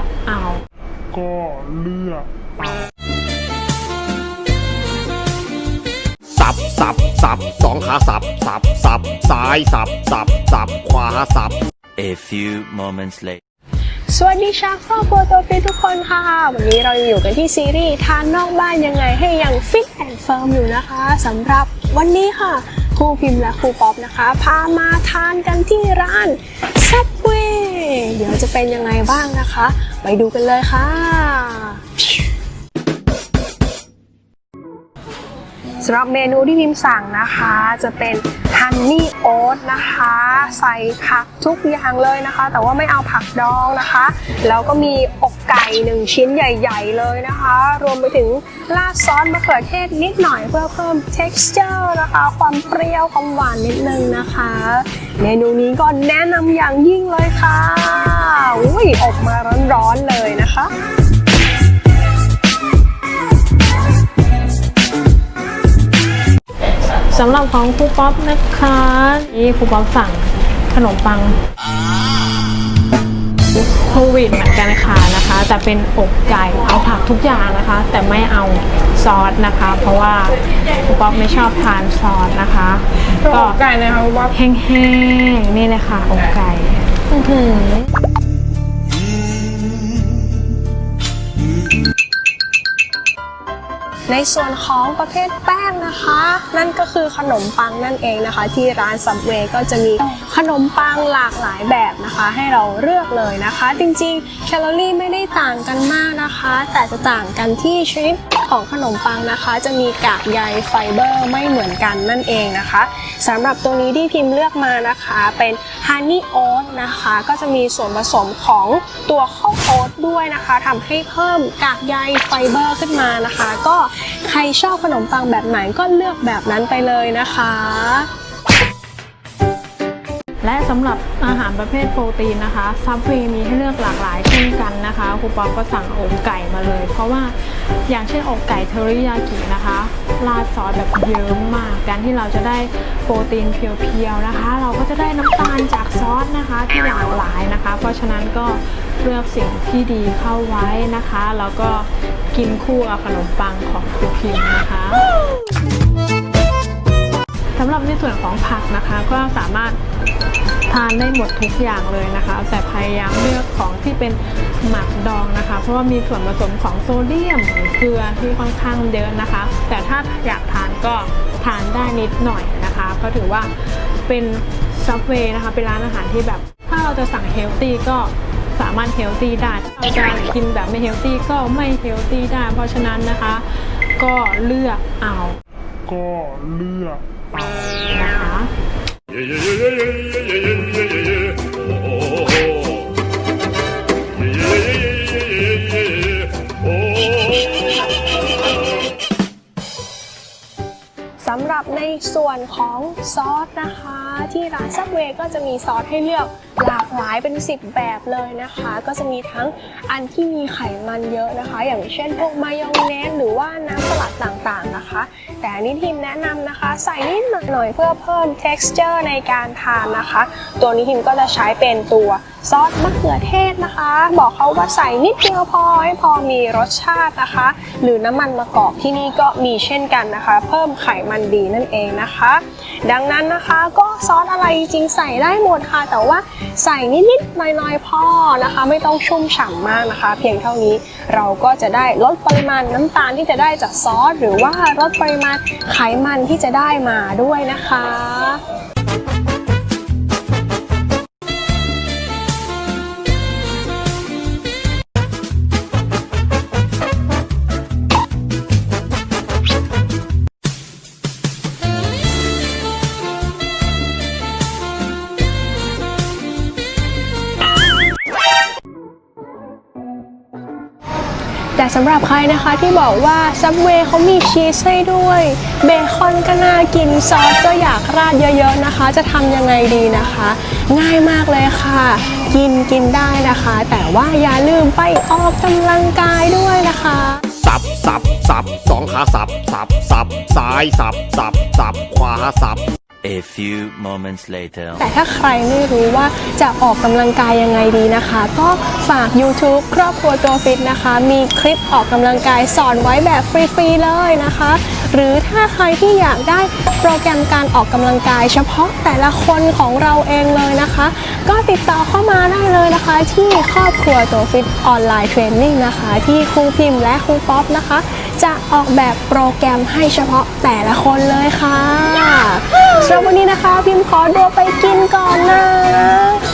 อกเอา ก็เลือกเอาสับสับสับสองขาสับสับสับซ้ายสับสับสับขวาสับ A few moments later สวัสดีชาวครอบครัวตัวฟิทุกคนค่ะ วันนี้เราอยู่กันที่ซีรีส์ทานนอกบ้านยังไงให้ยังฟิตแอนด์เฟิร์มอยู่นะคะสำหรับวันนี้ค่ะ ครูพิมพ์และครูป๊อปนะคะ พามาทานกันที่ร้านแ Subway เดี๋ยวจะเป็นยังไงบ้างนะคะ ไปดูกันเลยค่ะ สำหรับเมนูที่พิมพ์สั่งนะคะ จะเป็น ฮันนี่โอ๊ตนะคะ ใส่ผักทุกอย่างเลยนะคะ แต่ว่าไม่เอาผักดองนะคะ แล้วก็มีอกไก่หนึ่งชิ้นใหญ่ ๆ เลยนะคะ รวมไปถึงราดซอสมะเขือเทศนิดหน่อยเพื่อเพิ่ม texture นะคะ ความเปรี้ยวความหวานนิดนึงนะคะ เมนูนี้ก็แนะนำอย่างยิ่งเลยค่ะอุ้ยอบมาร้อนๆเลยนะคะ สำหรับของครูป๊อปนะคะ นี่ครูป๊อปสั่งขนมปังโควิดเหมือนกันค่ะนะคะ แต่เป็นอกไก่เอาผักทุกอย่างนะคะ แต่ไม่เอาซอสนะคะ เพราะว่าครูป๊อปไม่ชอบทานซอสนะคะ ก็ไก่นะคะว่าแห้งๆนี่เลยค่ะอกไก่ ในส่วนของประเภทแป้งนะคะ นั่นก็คือขนมปังนั่นเองนะคะ ที่ร้านซับเวก็จะมีขนมปังหลากหลายแบบนะคะ ให้เราเลือกเลยนะคะ จริงๆ แคลอรี่ไม่ได้ต่างกันมากนะคะ แต่จะต่างกันที่ชนิดของขนมปังนะคะ จะมีกากใยไฟเบอร์ไม่เหมือนกันนั่นเองนะคะสำหรับตัวนี้ที่พิมพ์เลือกมานะคะเป็นฮันนี่โอ๊ตนะคะ ก็จะมีส่วนผสมของตัวข้าวโอ๊ตด้วยนะคะทำให้เพิ่มกากใยไฟเบอร์ขึ้นมานะคะ ก็ใครชอบขนมปังแบบไหนก็เลือกแบบนั้นไปเลยนะคะ และสำหรับอาหารประเภทโปรตีนนะคะซับเวมีให้เลือกหลากหลายเช่นกันนะคะครูป๊อปก็สั่งอกไก่มาเลย เพราะว่าอย่างเช่นอกไก่เทอริยากินะคะราดซอสแบบเยอะมาก การที่เราจะได้โปรตีนเพียวๆนะคะ เราก็จะได้น้ำตาลจากซอสนะคะที่หลากหลายนะคะ เพราะฉะนั้นก็เลือกสิ่งที่ดีเข้าไว้นะคะ แล้วก็กินคู่กับขนมปังของครูพิมนะคะำหรับในส่วนของผักนะคะก็สามารถทานได้หมดทุกอย่างเลยนะคะ แต่พยายามเลือกของที่เป็นหมักดองนะคะ เพราะว่ามีส่วนผสมของโซเดียมหรือเกลือที่ค่อนข้างเยอะนะคะ แต่ถ้าอยากทานก็ทานได้นิดหน่อยนะคะก็ถือว่าเป็นซับเวย์นะคะเป็นร้านอาหารที่แบบ ถ้าเราจะสั่งเฮลตี้ก็สามารถเฮลตี้ได้ถ้าเราจะกินแบบไม่เฮลตี้ก็ไม่เฮลตี้ได้ เพราะฉะนั้นนะคะ ก็เลือกเอา ก็เลือก นะคะส ส่วนของซอสนะคะ ที่ร้านซับเวก็จะมีซอสให้เลือกหลากหลายเป็น 10 แบบเลยนะคะ ก็จะมีทั้งอันที่มีไขมันเยอะนะคะ อย่างเช่นพวกมายองเนสหรือว่าน้ำสลัดต่างๆนะคะ แต่อันนี้ทีมแนะนำนะคะ ใส่นิดหน่อยเพื่อเพิ่ม texture ในการทานนะคะ ตัวนี้ทีมก็จะใช้เป็นตัวซอสมะเขือเทศนะคะ บอกเขาว่าใส่นิดเดียวพอให้พอมีรสชาตินะคะ หรือน้ำมันมะกอกที่นี่ก็มีเช่นกันนะคะ เพิ่มไขมันดีนั่นเองนะคะดังนั้นนะคะก็ซอสอะไรจริงใส่ได้หมดค่ะ แต่ว่าใส่นิดๆหน่อยๆพอนะคะ ไม่ต้องชุ่มฉ่ำมากนะคะ เพียงเท่านี้เราก็จะได้ลดปริมาณน้ำตาลที่จะได้จากซอส หรือว่าลดปริมาณไขมันที่จะได้มาด้วยนะคะ แต่สำหรับใครนะคะที่บอกว่า Subway เขามีชีสให้ด้วย เบคอนก็น่ากินซอสก็อยากราดเยอะๆนะคะ จะทำยังไงดีนะคะ ง่ายมากเลยค่ะ กินกินได้นะคะ แต่ว่าอย่าลืมไปออกกำลังกายด้วยนะคะสับสับสับสองขาสับสับสับซ้ายสับสับสับขวาสับ A few moments later. แต่ถ้าใครไม่รู้ว่าจะออกกำลังกายยังไงดีนะคะ ก็ฝาก YouTube ครอบครัวตัวฟิตนะคะ มีคลิปออกกำลังกายสอนไว้แบบฟรี ๆ เลยนะคะ หรือถ้าใครที่อยากได้โปรแกรมการออกกำลังกาย เฉพาะแต่ละคนของเราเองเลยนะคะ ก็ติดต่อเข้ามาได้เลยนะคะ ที่ครอบครัวตัวฟิตออนไลน์เทรนนิ่งนะคะ ที่ครูพิมพ์และครูป๊อปนะคะ จะออกแบบโปรแกรมให้เฉพาะแต่ละคนเลยค่ะ รับวันนี้นะคะ พิมพ์ขอตัวไปกินก่อนนะ